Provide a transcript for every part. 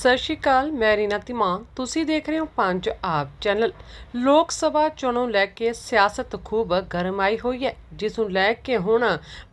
ਸਤਿ ਸ਼੍ਰੀ ਅਕਾਲ, ਮੈਂ ਰੀਨਾ ਧੀਮਾਨ। ਤੁਸੀਂ ਦੇਖ ਰਹੇ ਹੋ ਪੰਜ ਆਪ ਚੈਨਲ। ਲੋਕ ਸਭਾ ਚੋਣਾਂ ਲੈ ਕੇ ਸਿਆਸਤ ਖੂਬ ਗਰਮਾਈ ਹੋਈ ਹੈ। ਜਿਸ ਨੂੰ ਲੈ ਕੇ ਹੁਣ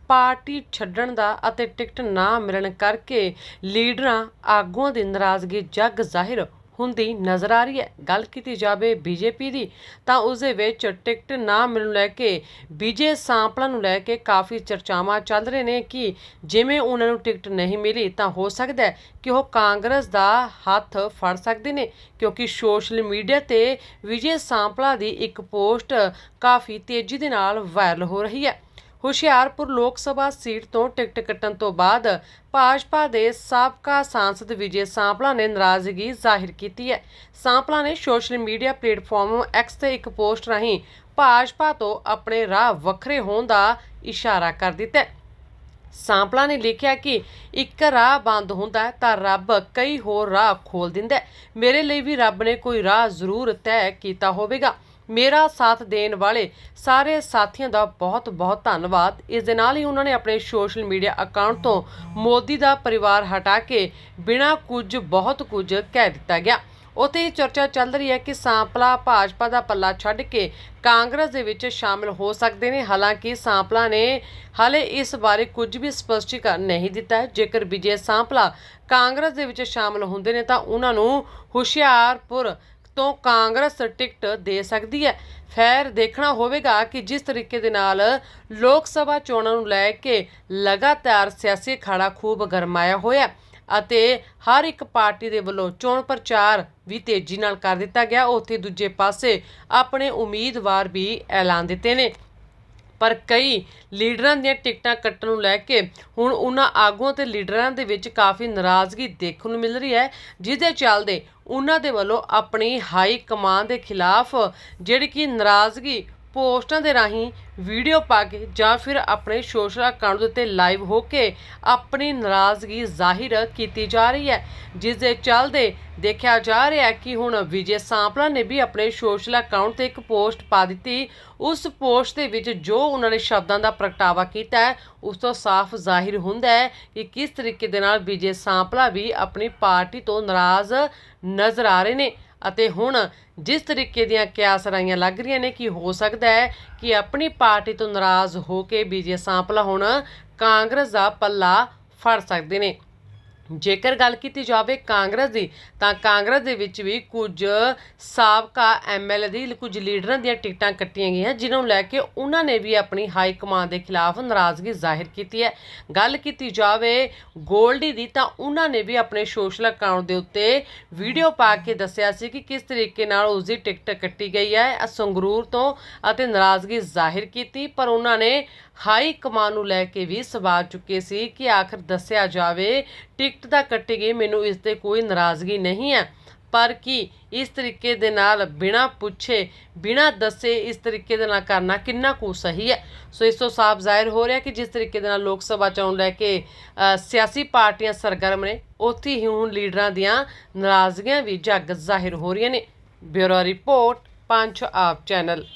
ਪਾਰਟੀ ਛੱਡਣ ਦਾ ਅਤੇ ਟਿਕਟ ਨਾ ਮਿਲਣ ਕਰਕੇ ਲੀਡਰਾਂ ਆਗੂਆਂ ਦੀ ਨਾਰਾਜ਼ਗੀ ਜੱਗ ਜ਼ਾਹਿਰ ਹੁੰਦੀ ਨਜ਼ਰ ਆ ਰਹੀ ਹੈ। ਗੱਲ ਕੀਤੀ ਜਾਵੇ ਬੀਜੇਪੀ ਦੀ, ਤਾਂ ਉਸ ਦੇ ਵਿੱਚ ਟਿਕਟ ਨਾ ਮਿਲਣ ਲੈ ਕੇ ਵਿਜੇ ਸਾਂਪਲਾ ਨੂੰ ਲੈ ਕੇ ਕਾਫੀ ਚਰਚਾਵਾਂ ਚੱਲ ਰਹੇ ਨੇ ਕਿ ਜਿਵੇਂ ਉਹਨਾਂ ਨੂੰ ਟਿਕਟ ਨਹੀਂ ਮਿਲੀ, ਤਾਂ ਹੋ ਸਕਦਾ ਹੈ ਕਿ ਉਹ ਕਾਂਗਰਸ ਦਾ ਹੱਥ ਫੜ ਸਕਦੇ ਨੇ, ਕਿਉਂਕਿ ਸੋਸ਼ਲ ਮੀਡੀਆ ਤੇ ਵਿਜੇ ਸਾਂਪਲਾ ਦੀ ਇੱਕ ਪੋਸਟ ਕਾਫੀ ਤੇਜ਼ੀ ਦੇ ਨਾਲ ਵਾਇਰਲ ਹੋ ਰਹੀ ਹੈ। ਹੁਸ਼ਿਆਰਪੁਰ ਲੋਕ ਸਭਾ ਸੀਟ ਤੋਂ ਟਿਕਟ ਕੱਟਣ ਤੋਂ ਬਾਅਦ ਭਾਜਪਾ ਦੇ ਸਾਬਕਾ ਸਾਂਸਦ ਵਿਜੇ ਸਾਂਪਲਾ ਨੇ ਨਾਰਾਜ਼ਗੀ ਜ਼ਾਹਿਰ ਕੀਤੀ ਹੈ। ਸਾਂਪਲਾ ਨੇ ਸੋਸ਼ਲ ਮੀਡੀਆ ਪਲੇਟਫਾਰਮ ਐਕਸ ਤੇ ਇੱਕ ਪੋਸਟ ਰਾਹੀਂ ਭਾਜਪਾ ਤੋਂ ਆਪਣੇ ਰਾਹ ਵੱਖਰੇ ਹੋਣ ਦਾ ਇਸ਼ਾਰਾ ਕਰ ਦਿੱਤਾ ਹੈ। ਸਾਂਪਲਾ ਨੇ ਲਿਖਿਆ ਕਿ ਇੱਕ ਰਾਹ ਬੰਦ ਹੁੰਦਾ ਤਾਂ ਰੱਬ ਕਈ ਹੋਰ ਰਾਹ ਖੋਲ ਦਿੰਦਾ ਮੇਰੇ ਲਈ ਵੀ ਰੱਬ ਨੇ ਕੋਈ ਰਾਹ ਜ਼ਰੂਰ ਤੈਅ ਕੀਤਾ ਹੋਵੇਗਾ। ਮੇਰਾ ਸਾਥ ਦੇਣ ਵਾਲੇ ਸਾਰੇ ਸਾਥੀਆਂ ਦਾ ਬਹੁਤ ਬਹੁਤ ਧੰਨਵਾਦ। ਇਸ ਦੇ ਨਾਲ ਹੀ ਉਹਨਾਂ ਨੇ ਆਪਣੇ ਸੋਸ਼ਲ ਮੀਡੀਆ ਅਕਾਊਂਟ ਤੋਂ ਮੋਦੀ ਦਾ ਪਰਿਵਾਰ ਹਟਾ ਕੇ ਬਿਨਾਂ ਕੁਝ ਬਹੁਤ ਕੁਝ ਕਹਿ ਦਿੱਤਾ ਗਿਆ। ਉੱਥੇ ਹੀ ਚਰਚਾ ਚੱਲ ਰਹੀ ਹੈ ਕਿ ਸਾਂਪਲਾ ਭਾਜਪਾ ਦਾ ਪੱਲਾ ਛੱਡ ਕੇ ਕਾਂਗਰਸ ਦੇ ਵਿੱਚ ਸ਼ਾਮਿਲ ਹੋ ਸਕਦੇ ਨੇ। ਹਾਲਾਂਕਿ ਸਾਂਪਲਾ ਨੇ ਹਾਲੇ ਇਸ ਬਾਰੇ ਕੁਝ ਵੀ ਸਪਸ਼ਟੀਕਰਨ ਨਹੀਂ ਦਿੱਤਾ ਜੇਕਰ ਵਿਜੇ ਸਾਂਪਲਾ ਕਾਂਗਰਸ ਦੇ ਵਿੱਚ ਸ਼ਾਮਿਲ ਹੁੰਦੇ ਨੇ ਤਾਂ ਉਹਨਾਂ ਨੂੰ ਹੁਸ਼ਿਆਰਪੁਰ ਤੋਂ ਕਾਂਗਰਸ ਟਿਕਟ ਦੇ ਸਕਦੀ ਹੈ। ਖੈਰ ਦੇਖਣਾ ਹੋਵੇਗਾ ਕਿ ਜਿਸ ਤਰੀਕੇ ਦੇ ਨਾਲ ਲੋਕ ਸਭਾ ਚੋਣਾਂ ਨੂੰ ਲੈ ਕੇ ਲਗਾਤਾਰ ਸਿਆਸੀ ਖਾੜਾ ਖੂਬ ਗਰਮਾਇਆ ਹੋਇਆ ਅਤੇ ਹਰ ਇੱਕ ਪਾਰਟੀ ਦੇ ਵੱਲੋਂ ਚੋਣ ਪ੍ਰਚਾਰ ਵੀ ਤੇਜ਼ੀ ਨਾਲ ਕਰ ਦਿੱਤਾ ਗਿਆ। ਉੱਥੇ ਦੂਜੇ ਪਾਸੇ ਆਪਣੇ ਉਮੀਦਵਾਰ ਵੀ ਐਲਾਨ ਦਿੱਤੇ ਨੇ। ਪਰ ਕਈ ਲੀਡਰਾਂ ਦੀਆਂ ਟਿਕਟਾਂ ਕੱਟਣ ਨੂੰ ਲੈ ਕੇ ਹੁਣ ਉਹਨਾਂ ਆਗੂਆਂ ਤੇ ਲੀਡਰਾਂ ਦੇ ਵਿੱਚ ਕਾਫੀ ਨਾਰਾਜ਼ਗੀ ਦੇਖਣ ਨੂੰ ਮਿਲ ਰਹੀ ਹੈ ਜਿਸ ਦੇ ਚੱਲਦੇ ਉਹਨਾਂ ਦੇ ਵੱਲੋਂ ਆਪਣੀ ਹਾਈ ਕਮਾਨ ਦੇ ਖਿਲਾਫ ਜਿਹੜੀ ਕਿ ਨਾਰਾਜ਼ਗੀ ਪੋਸਟਾਂ ਦੇ ਰਾਹੀਂ ਵੀਡੀਓ ਪਾ ਕੇ ਜਾਂ ਫਿਰ ਆਪਣੇ ਸੋਸ਼ਲ ਅਕਾਊਂਟ ਦੇ ਉੱਤੇ ਲਾਈਵ ਹੋ ਕੇ ਆਪਣੀ ਨਾਰਾਜ਼ਗੀ ਜ਼ਾਹਿਰ ਕੀਤੀ ਜਾ ਰਹੀ ਹੈ, ਜਿਸ ਦੇ ਚੱਲਦੇ ਦੇਖਿਆ ਜਾ ਰਿਹਾ ਕਿ ਹੁਣ ਵਿਜੇ ਸਾਂਪਲਾ ਨੇ ਵੀ ਆਪਣੇ ਸੋਸ਼ਲ ਅਕਾਊਂਟ ਤੇ ਇੱਕ ਪੋਸਟ ਪਾ ਦਿੱਤੀ। ਉਸ ਪੋਸਟ ਦੇ ਵਿੱਚ ਜੋ ਉਹਨਾਂ ਨੇ ਸ਼ਬਦਾਂ ਦਾ ਪ੍ਰਗਟਾਵਾ ਕੀਤਾ ਹੈ, ਉਸ ਤੋਂ ਸਾਫ਼ ਜ਼ਾਹਿਰ ਹੁੰਦਾ ਹੈ ਕਿ ਕਿਸ ਤਰੀਕੇ ਦੇ ਨਾਲ ਵਿਜੇ ਸਾਂਪਲਾ ਵੀ ਆਪਣੀ ਪਾਰਟੀ ਤੋਂ ਨਾਰਾਜ਼ ਨਜ਼ਰ ਆ ਰਹੇ ਨੇ। ਅਤੇ ਹੁਣ ਜਿਸ ਤਰੀਕੇ ਦੀਆਂ ਕਿਆਸ ਰਾਈਆਂ ਲੱਗ ਰਹੀਆਂ ਨੇ, ਕਿ ਹੋ ਸਕਦਾ ਹੈ ਕਿ ਆਪਣੀ ਪਾਰਟੀ ਤੋਂ ਨਾਰਾਜ਼ ਹੋ ਕੇ ਬੀਜੇ ਸਾਂਪਲਾ ਹੁਣ, ਕਾਂਗਰਸ ਦਾ ਪੱਲਾ ਫੜ ਸਕਦੇ ਨੇ। ਜੇਕਰ ਗੱਲ ਕੀਤੀ ਜਾਵੇ ਕਾਂਗਰਸ ਦੀ, ਤਾਂ ਕਾਂਗਰਸ ਦੇ ਵਿੱਚ ਵੀ ਕੁਝ ਸਾਬਕਾ ਐਮਐਲਏ ਦੀ, ਕੁਝ ਲੀਡਰਾਂ ਦੀਆਂ ਟਿਕਟਾਂ ਕੱਟੀਆਂ ਗਈਆਂ, ਜਿਨ੍ਹਾਂ ਨੂੰ ਲੈ ਕੇ ਉਹਨਾਂ ਨੇ ਵੀ ਆਪਣੀ ਹਾਈ ਕਮਾਂਡ ਦੇ ਖਿਲਾਫ ਨਾਰਾਜ਼ਗੀ ਜ਼ਾਹਿਰ ਕੀਤੀ ਹੈ। ਗੱਲ ਕੀਤੀ ਜਾਵੇ ਗੋਲਡੀ ਦੀ, ਤਾਂ ਉਹਨਾਂ ਨੇ ਵੀ ਆਪਣੇ ਸੋਸ਼ਲ ਅਕਾਊਂਟ ਦੇ ਉੱਤੇ ਵੀਡੀਓ ਪਾ ਕੇ ਦੱਸਿਆ ਸੀ ਕਿ ਕਿਸ ਤਰੀਕੇ ਨਾਲ ਉਸ ਦੀ ਟਿਕਟ ਕੱਟੀ ਗਈ ਹੈ ਸੰਗਰੂਰ ਤੋਂ ਅਤੇ ਨਾਰਾਜ਼ਗੀ ਜ਼ਾਹਿਰ ਕੀਤੀ, ਪਰ ਉਹਨਾਂ ਨੇ ਹਾਈ ਕਮਾਨ ਨੂੰ ਲੈ ਕੇ ਵੀ ਸਵਾਲ ਚੁੱਕੇ ਸੀ ਕਿ ਆਖਰ ਦੱਸਿਆ ਜਾਵੇ, ਟਿਕਟ ਤਾਂ ਕੱਟੀ ਗਈ ਮੈਨੂੰ ਇਸ ਤੇ ਕੋਈ ਨਾਰਾਜ਼ਗੀ ਨਹੀਂ ਹੈ। ਪਰ ਕੀ ਇਸ ਤਰੀਕੇ ਦੇ ਨਾਲ ਬਿਨਾ ਪੁੱਛੇ, ਬਿਨਾ ਦੱਸੇ ਇਸ ਤਰੀਕੇ ਦੇ ਨਾਲ ਕਰਨਾ ਕਿੰਨਾ ਕੁ ਸਹੀ ਹੈ? ਸੋ ਇਸ ਤੋਂ ਸਾਫ਼ ਜ਼ਾਹਿਰ ਹੋ ਰਿਹਾ ਕਿ ਜਿਸ ਤਰੀਕੇ ਦੇ ਨਾਲ ਲੋਕ ਸਭਾ ਚੋਣ ਲੈ ਕੇ ਸਿਆਸੀ ਪਾਰਟੀਆਂ ਸਰਗਰਮ ਨੇ, ਉੱਥੇ ਹੀ ਹੁਣ ਲੀਡਰਾਂ ਦੀਆਂ ਨਾਰਾਜ਼ਗੀਆਂ ਵੀ ਜੱਗ ਜ਼ਾਹਿਰ ਹੋ ਰਹੀਆਂ ਨੇ। ਬਿਊਰੋ ਰਿਪੋਰਟ, ਪੰਜ ਆਪ ਚੈਨਲ।